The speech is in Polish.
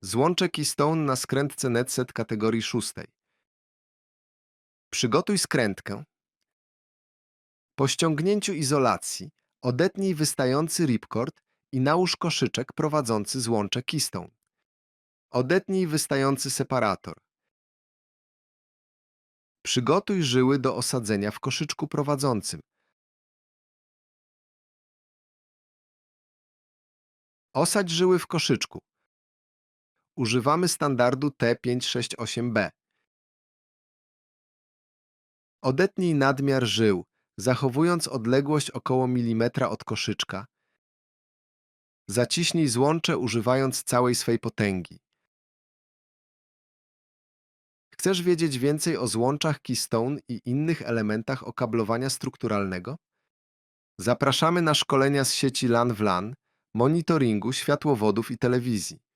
Złącze Keystone na skrętce netset kategorii szóstej. Przygotuj skrętkę. Po ściągnięciu izolacji odetnij wystający ripcord i nałóż koszyczek prowadzący złącze Keystone. Odetnij wystający separator. Przygotuj żyły do osadzenia w koszyczku prowadzącym. Osadź żyły w koszyczku. Używamy standardu T568B. Odetnij nadmiar żył, zachowując odległość około milimetra od koszyczka. Zaciśnij złącze używając całej swej potęgi. Chcesz wiedzieć więcej o złączach Keystone i innych elementach okablowania strukturalnego? Zapraszamy na szkolenia z sieci LAN w LAN, monitoringu światłowodów i telewizji.